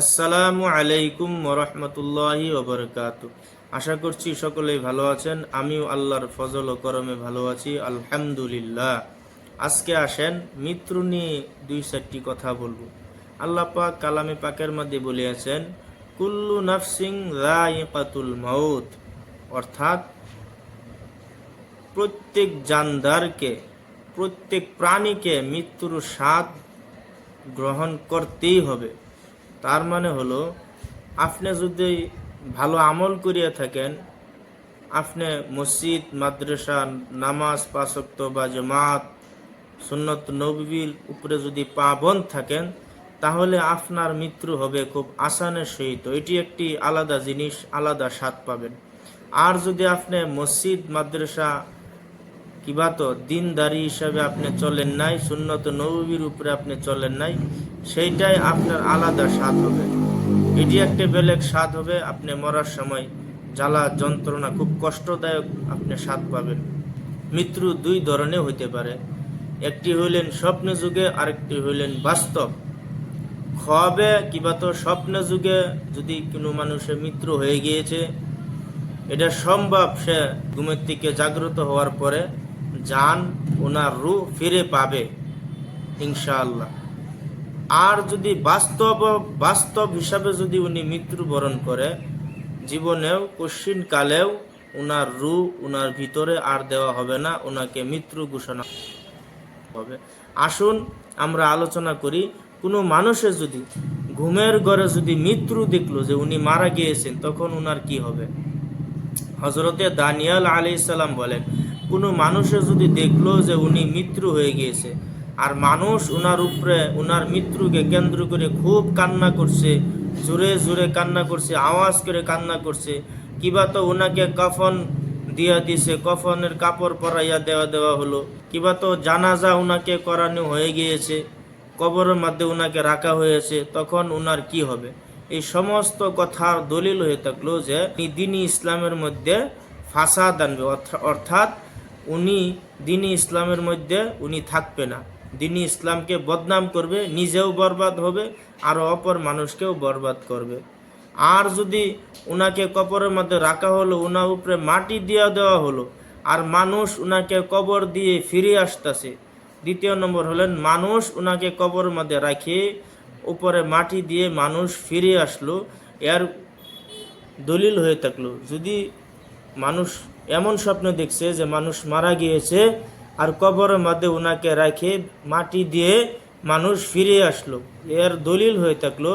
আসসালামু আলাইকুম ওরহমতুল্লাহি ওবরকাত আশা করছি সকলেই ভালো আছেন, আমিও আল্লাহর ফজল ও করমে ভালো আছি, আলহামদুলিল্লাহ। আজকে আসেন মৃত্যু নিয়ে দুই চারটি কথা বলব। আল্লাহ পাক কালামে পাকের মধ্যে বলিয়াছেন, কুল্লু নাফসিং রাইকাতুল মাউত। অর্থাৎ, প্রত্যেক জানদারকে, প্রত্যেক প্রাণীকে মৃত্যুর স্বাদ গ্রহণ করতেই হবে। তার মানে হলো, আপনি যদি ভালো আমল করিয়া থাকেন, আপনি মসজিদ, মাদ্রাসা, নামাজ পাশক্ত বা জমাত, সুন্নত নবীর উপরে যদি পাবন থাকেন, তাহলে আপনার মৃত্যু হবে খুব আসানের সহিত। এটি একটি আলাদা জিনিস, আলাদা স্বাদ পাবেন। আর যদি আপনি মসজিদ, মাদ্রাসা কিবা তো দিনদারি হিসাবে আপনি চলেন নাই, সুন্নত নবীর উপরে আপনি চলেন নাই সেইটাই আপনার আলাদা স্বাদ হবে। এটি একটা বেলেগ স্বাদ হবে, আপনি মরার সময় জ্বালা যন্ত্রণা খুব কষ্টদায়ক আপনি স্বাদ পাবেন। মৃত্যু দুই ধরনের হইতে পারে। একটি হইলেন স্বপ্ন যুগে, আরেকটি হইলেন বাস্তব। খবে কিবা তো স্বপ্ন যুগে যদি কোনো মানুষের মৃত্যু হয়ে গিয়েছে, এটা সম্ভব সে ঘুমের থেকে জাগ্রত হওয়ার পরে যান ওনার রু ফিরে পাবে, ইনশাআল্লাহ। আর যদি বাস্তব বাস্তব হিসাবে যদি উনি মৃত্যুবরণ করে, জীবনেও কশিন কালেও উনার রু, উনার ভিতরে আর দেওয়া হবে না ওনাকে মৃত্যু ঘোষণা হবে। আসুন, আমরা আলোচনা করি, কোনো মানুষের যদি ঘুমের ঘরে যদি মৃত্যু দেখল যে উনি মারা গিয়েছেন, তখন উনার কি হবে? হজরতে দানিয়াল আলি সাল্লাম বলেন, কোনো মানুষের যদি দেখল যে উনি মৃত্যু হয়ে গিয়েছে আর মানুষ উনার উপরে, উনার মৃত্যুকে কেন্দ্র করে খুব কান্না করছে, জোরে জোরে কান্না করছে, আওয়াজ করে কান্না করছে। কিবা তো ওনাকে কফন দিয়া দিছে, কফনের কাপড় পরাইয়া দেওয়া দেওয়া হলো। কিবা তো জানাজা উনাকে করানো হয়ে গিয়েছে, কবরের মধ্যে ওনাকে রাখা হয়েছে, তখন উনার কি হবে? এই সমস্ত কথার দলিল হয়ে থাকল যে দিনী ইসলামের মধ্যে ফাসাদ আনবে, অর্থ- অর্থাৎ উনি দিনী ইসলামের মধ্যে উনি থাকবে না। দিনী ইসলামকে বদনাম করবে, নিজেও বরবাদ হবে, আর অপর মানুষকেও বরবাদ করবে। আর যদি উনাকে কবরের মধ্যে রাখা হলো উনার উপরে মাটি দিয়ে দেওয়া হলো, আর মানুষ উনাকে কবর দিয়ে ফিরে আসতেছে। দ্বিতীয় নম্বর হলেন, মানুষ উনাকে কবরের মধ্যে রাখে, উপরে মাটি দিয়ে মানুষ ফিরে আসলো, এর দলিল হয়ে থাকল। যদি মানুষ এমন স্বপ্ন দেখছে যে মানুষ মারা গিয়েছে আর কবরের মধ্যে ওনাকে রাখে, মাটি দিয়ে মানুষ ফিরে আসলো। এর দলিল হয়ে থাকল,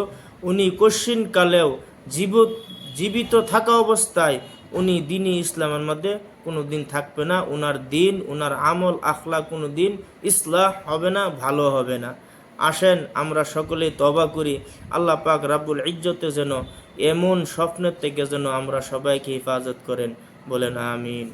উনি কশিন কালেও জীবিত জীবিত থাকা অবস্থায় উনি দিনই ইসলামের মধ্যে কোনো দিন থাকবে না। উনার দিন, উনার আমল আখলা কোনো দিন ইসলাহ হবে না, ভালো হবে না। আসেন, আমরা সকলে তবা করি। আল্লাহ পাক রাব্বুল ইজ্জতে যেন এমন স্বপ্নের থেকে যেন আমরা সবাইকে হেফাজত করেন। বলেন আমিন।